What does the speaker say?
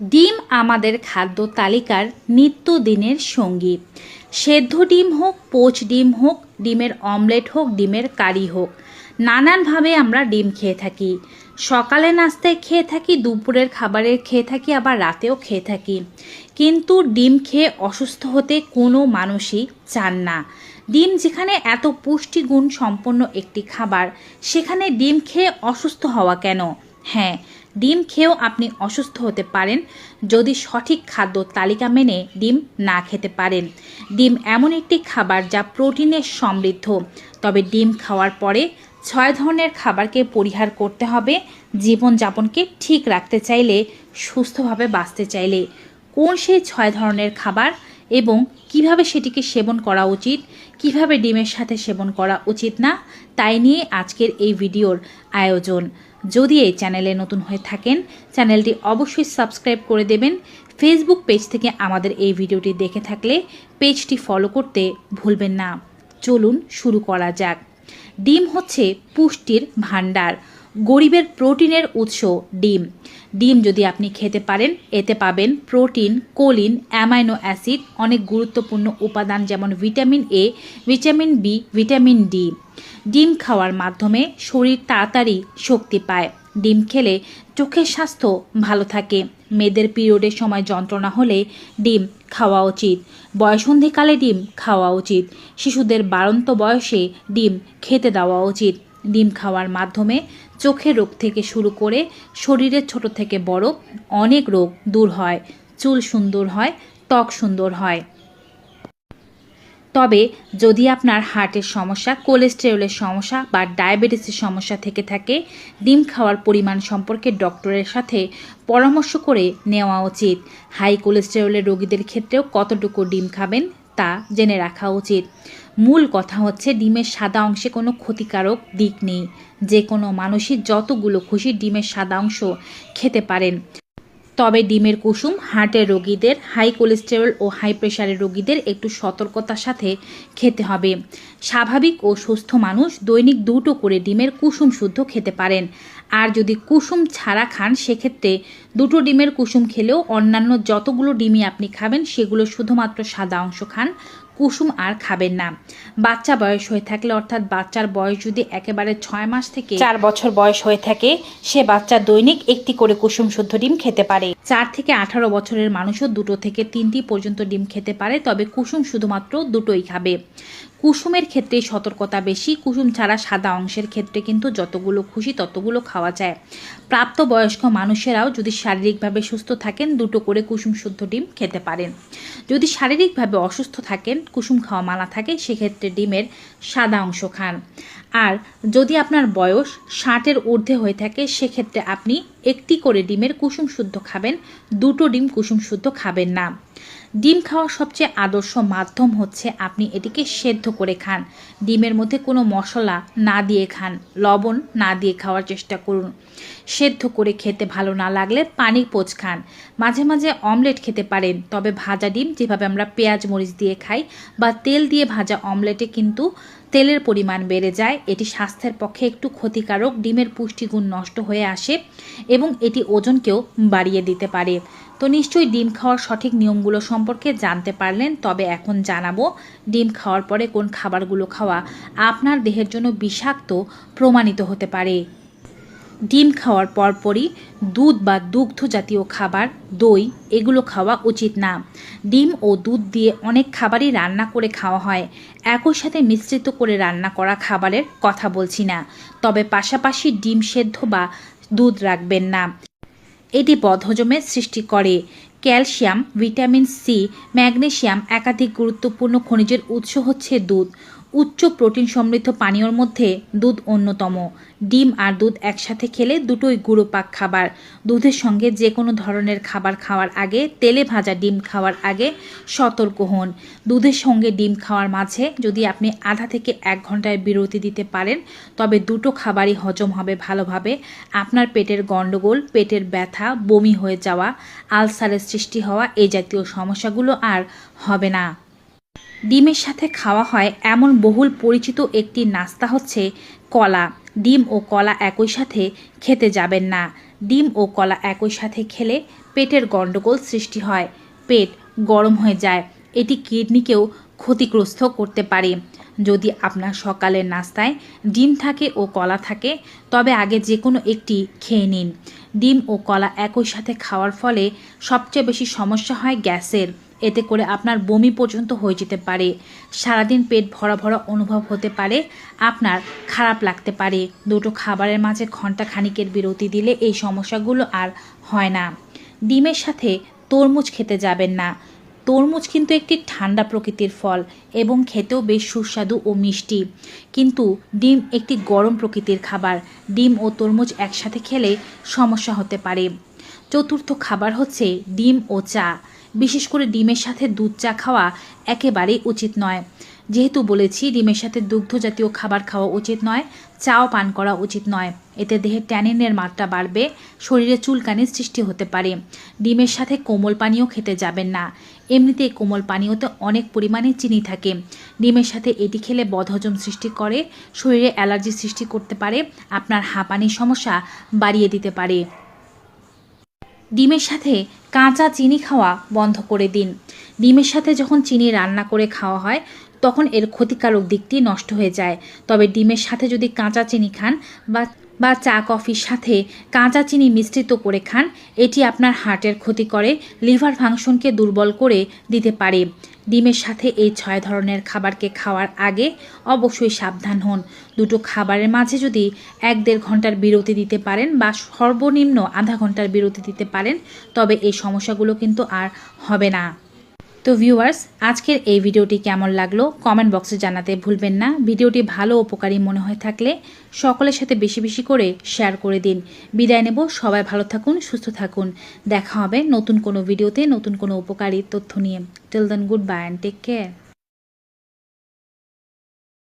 ডিম আমাদের খাদ্য তালিকার নিত্যদিনের সঙ্গী। সেদ্ধ ডিম হোক, পোচ ডিম হোক, ডিমের অমলেট হোক, ডিমের কারি হোক, নানানভাবে আমরা ডিম খেয়ে থাকি। সকালে নাস্তায় খেয়ে থাকি, দুপুরের খাবারে খেয়ে থাকি, আবার রাতেও খেয়ে থাকি। কিন্তু ডিম খেয়ে অসুস্থ হতে কোনো মানুষই চান না। ডিম যেখানে এত পুষ্টিগুণ সম্পন্ন একটি খাবার, সেখানে ডিম খেয়ে অসুস্থ হওয়া কেন? হ্যাঁ ডিম খেয়েও আপনি অসুস্থ হতে পারেন। যদি সঠিক খাদ্য তালিকা মেনে ডিম না খেতে পারেন। ডিম এমন একটি খাবার যা প্রোটিনে সমৃদ্ধ। তবে ডিম খাওয়ার পরে ছয় ধরনের খাবারকে পরিহার করতে হবে। জীবনযাপনকে ঠিক রাখতে চাইলে, সুস্থভাবে বাঁচতে চাইলে। কোন সেই ছয় ধরনের খাবার এবং কীভাবে সেটিকে সেবন করা উচিত, কীভাবে ডিমের সাথে সেবন করা উচিত না, তাই নিয়ে আজকের এই ভিডিওর আয়োজন। যদি এই চ্যানেলে নতুন হয়ে থাকেন, চ্যানেলটি অবশ্যই সাবস্ক্রাইব করে দেবেন। ফেসবুক পেজ থেকে আমাদের এই ভিডিওটি দেখে থাকলে পেজটি ফলো করতে ভুলবেন না। চলুন শুরু করা যাক। ডিম হচ্ছে পুষ্টির ভাণ্ডার। গরিবের প্রোটিনের উৎস ডিম। ডিম যদি আপনি খেতে পারেন, এতে পাবেন প্রোটিন, কোলিন, অ্যামাইনো অ্যাসিড, অনেক গুরুত্বপূর্ণ উপাদান যেমন vitamin A, vitamin B, vitamin D. ডিম খাওয়ার মাধ্যমে শরীর তাড়াতাড়ি শক্তি পায়। ডিম খেলে চোখের স্বাস্থ্য ভালো থাকে। মেয়েদের পিরিয়ডের সময় যন্ত্রণা হলে ডিম খাওয়া উচিত। বয়সন্ধিকালে ডিম খাওয়া উচিত। শিশুদের বাড়ন্ত বয়সে ডিম খেতে দেওয়া উচিত। ডিম খাওয়ার মাধ্যমে চোখের রোগ থেকে শুরু করে শরীরের ছোট থেকে বড় অনেক রোগ দূর হয়। চুল সুন্দর হয়, ত্বক সুন্দর হয়। তবে যদি আপনার হার্টের সমস্যা, কোলেস্টেরলের সমস্যা বা ডায়াবেটিসের সমস্যা থেকে থাকে, ডিম খাওয়ার পরিমাণ সম্পর্কে ডক্টরের সাথে পরামর্শ করে নেওয়া উচিত। হাই কোলেস্টেরলের রোগীদের ক্ষেত্রেও কতটুকু ডিম খাবেন? তা জেনে রাখা উচিত। মূল কথা হচ্ছে, ডিমের সাদা অংশে কোনো ক্ষতিকারক দিক নেই। যে কোনো মানুষই যতগুলো খুশি ডিমের সাদা অংশ খেতে পারেন। তবে ডিমের কুসুম, হার্টের রোগীদের, হাই কোলেস্টেরল ও হাই প্রেশারের রোগীদের একটু সতর্কতার সাথে খেতে হবে। স্বাভাবিক ও সুস্থ মানুষ দৈনিক দুটো করে ডিমের কুসুম শুদ্ধ খেতে পারেন। আর যদি কুসুম ছাড়া খান, সেক্ষেত্রে দুটো ডিমের কুসুম খেলেও অন্যান্য যতগুলো ডিমই আপনি খাবেন, সেগুলো শুধুমাত্র সাদা অংশ খান। কুসুম আর খাবেন না। বাচ্চা বয়স হয়ে থাকলে অর্থাৎ বাচ্চার বয়স যদি একেবারে ছয় মাস থেকে চার বছর বয়স হয়ে থাকে সে বাচ্চা দৈনিক একটি করে কুসুম শুদ্ধ ডিম খেতে পারে। চার থেকে আঠারো বছরের মানুষও দুটো থেকে তিনটি পর্যন্ত ডিম খেতে পারে তবে কুসুম শুধুমাত্র দুটোই খাবে। কুসুমের ক্ষেত্রে সতর্কতা বেশি, কুসুম ছাড়া সাদা অংশের ক্ষেত্রে কিন্তু যতগুলো খুশি ততগুলো খাওয়া যায়। প্রাপ্তবয়স্ক মানুষেরাও যদি শারীরিকভাবে সুস্থ থাকেন, দুটো করে কুসুম শুদ্ধ ডিম খেতে পারেন। যদি শারীরিকভাবে অসুস্থ থাকেন, কুসুম খাওয়া মানা থাকে, সেক্ষেত্রে ডিমের সাদা অংশ খান। আর যদি আপনার বয়স ষাটের ঊর্ধ্বে হয়ে থাকে, সেক্ষেত্রে আপনি একটি করে ডিমের কুসুম শুদ্ধ খাবেন, দুটো ডিম কুসুম শুদ্ধ খাবেন না। ডিম খাওয়ার সবচেয়ে আদর্শ মাধ্যম হচ্ছে আপনি এটিকে সেদ্ধ করে খান। ডিমের মধ্যে কোনো মশলা না দিয়ে খান, লবণ না দিয়ে খাওয়ার চেষ্টা করুন। সেদ্ধ করে খেতে ভালো না লাগলে পানি পোচ খান। মাঝে মাঝে অমলেট খেতে পারেন, তবে ভাজা ডিম যেভাবে আমরা পেঁয়াজ, মরিচ দিয়ে খাই বা তেল দিয়ে ভাজা অমলেটে কিন্তু তেলের পরিমাণ বেড়ে যায়। এটি স্বাস্থ্যের পক্ষে একটু ক্ষতিকারক। ডিমের পুষ্টিগুণ নষ্ট হয়ে আসে এবং এটি ওজনকেও বাড়িয়ে দিতে পারে। তো নিশ্চয়ই ডিম খাওয়ার সঠিক নিয়মগুলো সম্পর্কে জানতে পারলেন, তবে এখন জানাব ডিম খাওয়ার পরে কোন খাবারগুলো খাওয়া আপনার দেহের জন্য বিষাক্ত, প্রমাণিত হতে পারে। ডিম খাওয়ার পরপরই দুধ বা দুগ্ধ জাতীয় খাবার, দই, এগুলো খাওয়া উচিত না। ডিম ও দুধ দিয়ে অনেক খাবারই রান্না করে খাওয়া হয়। একই সাথে মিশ্রিত করে রান্না করা খাবারের কথা বলছি না, তবে পাশাপাশি ডিম সেদ্ধ বা দুধ রাখবেন না। এটি বদহজমের সৃষ্টি করে। ক্যালসিয়াম, ভিটামিন সি ম্যাগনেশিয়াম একাধিক গুরুত্বপূর্ণ খনিজের উৎস হচ্ছে দুধ। উচ্চ প্রোটিন সমৃদ্ধ পানীয়র মধ্যে দুধ অন্যতম। ডিম আর দুধ একসাথে খেলে দুটোই গুঁড়োপাক খাবার। দুধের সঙ্গে যে কোনো ধরনের খাবার খাওয়ার আগে তেলে ভাজা ডিম খাওয়ার আগে সতর্ক হন। দুধের সঙ্গে ডিম খাওয়ার মাঝে যদি আপনি আধা থেকে এক ঘন্টায় বিরতি দিতে পারেন, তবে দুটো খাবারই হজম হবে ভালোভাবে। আপনার পেটের গণ্ডগোল, পেটের ব্যথা, বমি হয়ে যাওয়া, আলসারের সৃষ্টি হওয়া এই জাতীয় সমস্যাগুলো আর হবে না। ডিমের সাথে খাওয়া হয় এমন বহুল পরিচিত একটি নাস্তা হচ্ছে কলা। ডিম ও কলা একই সাথে খেতে যাবেন না। ডিম ও কলা একই সাথে খেলে পেটের গণ্ডগোল সৃষ্টি হয়। পেট গরম হয়ে যায়। এটি কিডনিকেও ক্ষতিগ্রস্ত করতে পারে। যদি আপনার সকালের নাস্তায় ডিম থাকে ও কলা থাকে, তবে আগে যে কোনো একটি খেয়ে নিন। ডিম ও কলা একই সাথে খাওয়ার ফলে সবচেয়ে বেশি সমস্যা হয় গ্যাসের। এতে করে আপনার বমি পর্যন্ত হয়ে যেতে পারে। সারাদিন পেট ভরা ভরা অনুভব হতে পারে, আপনার খারাপ লাগতে পারে। দুটো খাবারের মাঝে ঘণ্টা খানিকের বিরতি দিলে এই সমস্যাগুলো আর হয় না। ডিমের সাথে তরমুজ খেতে যাবেন না। তরমুজ কিন্তু একটি ঠান্ডা প্রকৃতির ফল এবং খেতেও বেশ সুস্বাদু ও মিষ্টি। কিন্তু ডিম একটি গরম প্রকৃতির খাবার। ডিম ও তরমুজ একসাথে খেলে সমস্যা হতে পারে। চতুর্থ খাবার হচ্ছে ডিম ও চা। বিশেষ করে ডিমের সাথে দুধ চা খাওয়া একেবারেই উচিত নয়। যেহেতু বলেছি, ডিমের সাথে দুগ্ধ জাতীয় খাবার খাওয়া উচিত নয়, চাও পান করা উচিত নয়। এতে দেহে ট্যানিনের মাত্রা বাড়বে, শরীরে চুলকানির সৃষ্টি হতে পারে। ডিমের সাথে কোমল পানীয় খেতে যাবেন না। এমনিতে কোমল পানীয়তে অনেক পরিমাণে চিনি থাকে। ডিমের সাথে এটি খেলে বদহজম সৃষ্টি করে, শরীরে অ্যালার্জি সৃষ্টি করতে পারে, আপনার হাঁপানির সমস্যা বাড়িয়ে দিতে পারে। ডিমের সাথে কাঁচা চিনি খাওয়া বন্ধ করে দিন। ডিমের সাথে যখন চিনি রান্না করে খাওয়া হয়, তখন এর ক্ষতিকারক দিকটি নষ্ট হয়ে যায়। তবে ডিমের সাথে যদি কাঁচা চিনি খান বা বা চা কফির সাথে কাঁচা চিনি মিশ্রিত করে খান, এটি আপনার হার্টের ক্ষতি করে, লিভার ফাংশনকে দুর্বল করে দিতে পারে। ডিমের সাথে এই ছয় ধরনের খাবারকে খাওয়ার আগে অবশ্যই সাবধান হন। দুটো খাবারের মাঝে যদি এক দেড় ঘণ্টার বিরতি দিতে পারেন বা সর্বনিম্ন আধা ঘণ্টার বিরতি দিতে পারেন, তবে এই সমস্যাগুলো কিন্তু আর হবে না। তো ভিউয়ার্স আজকের এই ভিডিওটি কেমন লাগল কমেন্ট বক্সে জানাতে ভুলবেন না। ভিডিওটি ভালো উপকারী মনে হয়ে থাকলে সকলের সাথে বেশি বেশি করে শেয়ার করে দিন। বিদায় নেব, সবাই ভালো থাকুন, সুস্থ থাকুন। দেখা হবে নতুন কোনো ভিডিওতে নতুন কোনো উপকারী তথ্য নিয়ে। Tell then goodbye and take care